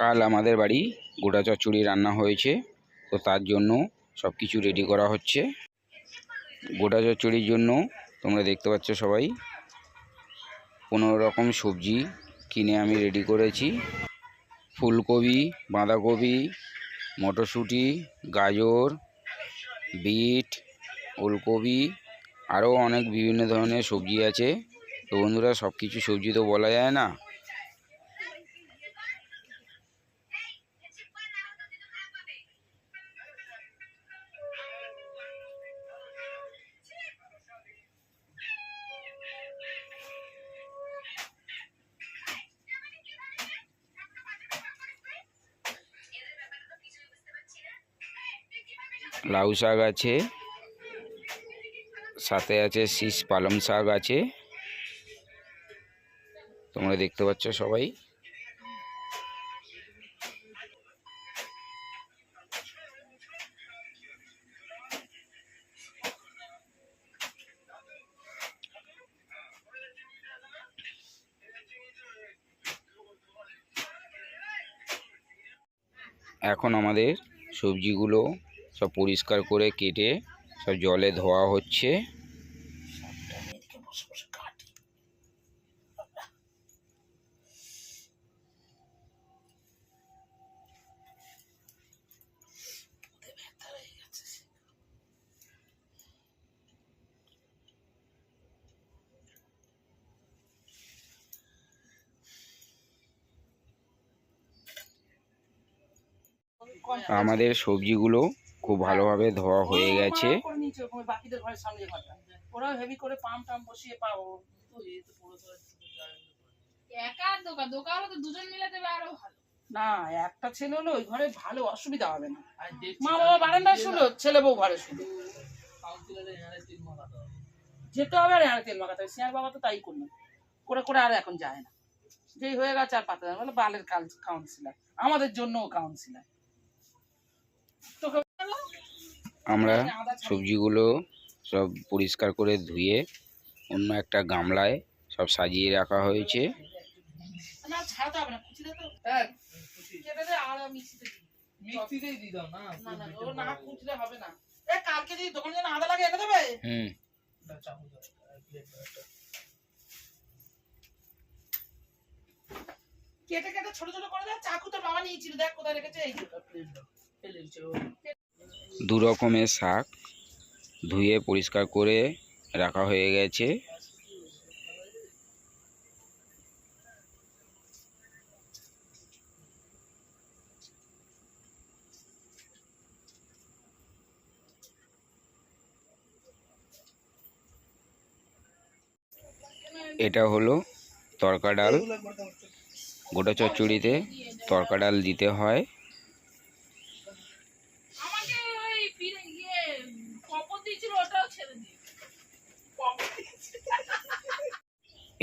কাল আমাদের বাড়ি গোটা চচ্চড়ি রান্না হয়েছে, তো তার জন্য সব কিছু রেডি করা হচ্ছে। গোটা চচ্চড়ির জন্য তোমরা দেখতে পাচ্ছ সবাই, পনেরো রকম সবজি কিনে আমি রেডি করেছি। ফুলকপি, বাঁধাকপি, মটরশুঁটি, গাজর, বিট, ওলকপি, আরও অনেক বিভিন্ন ধরনের সবজি আছে। তো বন্ধুরা সব কিছু সবজি তো বলা যায় না। লাউ শাক আছে, সাথে আছে শীষ পালং শাক আছে। তোমরা দেখতে পাচ্ছ সবাই। এখন আমাদের সবজিগুলো সব পরিষ্কার করে কেটে সব জলে ধোয়া হচ্ছে। আমাদের সবজিগুলো খুব ভালোভাবে ধোয়া হয়ে গেছে। করে নিয়েছে ওরকম বাকিদের ঘরের সামনে ঘরটা। ওরাও হেভি করে পাম্প টাম বসিয়ে পাবো একা দোকান দোকান হলে তো দুজন মিলে দেবে আরও ভালো। না একটা ছেলে হলো ওই ঘরে ভালো অসুবিধা হবে না। মা বাবা বারান্দায় শুলো ছেলে বউ ঘরে শুলো। যেতে হবে আর তেল মাখাতে হবে। সিয়ার বাবা তো তাই করল। করে করে আর এখন যায় না। যেই হয়ে গেছে আর পাতা বলে বালের কাউন্সিলার আমাদের জন্যও কাউন্সিলার তোকে আমরা সবজিগুলো সব পরিষ্কার করে ধুয়ে অন্য একটা গামলায় সব সাজিয়ে রাখা হয়েছে। তো। হ্যাঁ হুম। কেটে কেটে ছোট ছোট করে দেয় চাকু তোর বাবা নিয়েছিল দেখ কোথায় রেখেছে। এই। ফেলে দিচ্ছে। দু রকমের শাক ধুয়ে পরিষ্কার করে রাখা হয়ে গেছে। এটা হলো তরকা ডাল। গোটা চচ্চড়িতে তরকা ডাল দিতে হয়।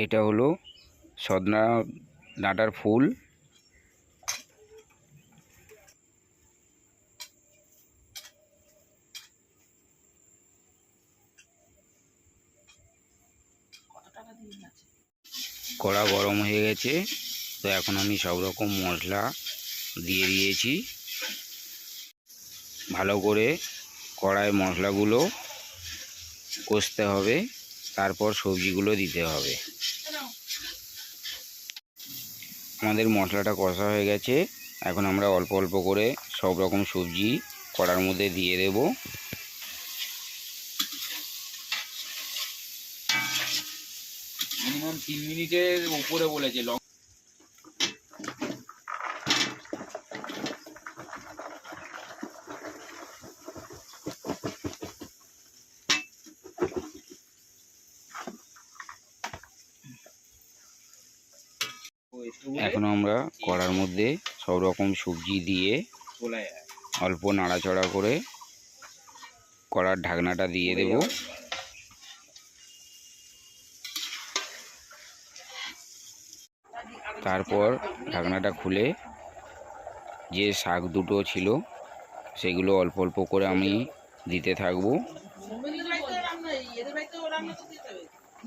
এটা হলো সদনা ডাঁটার ফুল। কড়া গরম হয়ে গেছে, তো এখন আমি সব রকম মশলা দিয়ে দিয়েছি। ভালো করে কড়ায় মশলাগুলো কষতে হবে, তারপর সবজিগুলো দিতে হবে। আমাদের মশলাটা কষা হয়ে গেছে। এখন আমরা অল্প অল্প করে সব রকম সবজি কড়ার মধ্যে দিয়ে দেব। তিন মিনিটের উপরে বলেছে এখন আমরা কড়ার মধ্যে সব রকম সবজি দিয়ে অল্প নাড়াচড়া করে কড়ার ঢাকনাটা দিয়ে দেব। তারপর ঢাকনাটা খুলে যে শাক দুটো ছিল সেগুলো অল্প অল্প করে আমি দিতে থাকব।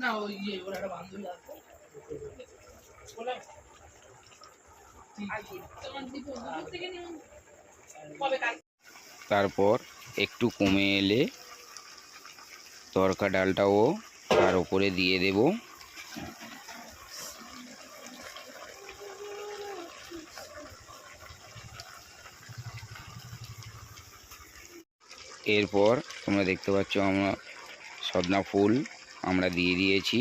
না ওই ওর বান্ধবী আছে বলে তোমার দীপ দুপুর থেকে নিয়ে কবে কাল তারপর একটু কমে এলে তরকা ডালটাও তার উপরে দিয়ে দেব। এরপর তোমরা দেখতে পাচ্ছ আমরা সদনা ফুল আমরা দিয়ে দিয়েছি।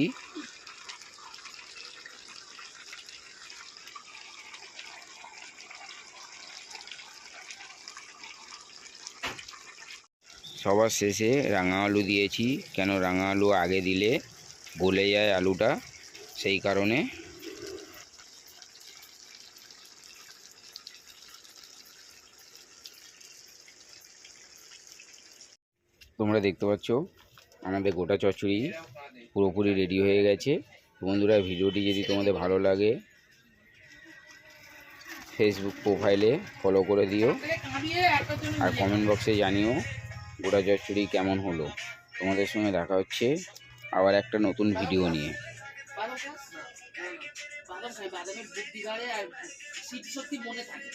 সবার শেষে রাঙা আলু দিয়েছি। কেন রাঙা আলু আগে দিলে গলে যায় আলুটা? সেই কারণে তোমরা দেখতে পাচ্ছ, আমাদের গোটা চচ্চড়ি পুরোপুরি রেডি হয়ে গেছে। বন্ধুরা, ভিডিওটি যদি তোমাদের ভালো লাগে ফেসবুক প্রোফাইলে ফলো করে দিও। আর কমেন্ট বক্সে জানিও। গোটা চচ্চড়ি কেমন হলো? তোমাদের সঙ্গে দেখা হচ্ছে আবার একটা নতুন ভিডিও নিয়ে। বাদাম বাদামের বুদ্ধি মনে থাকে।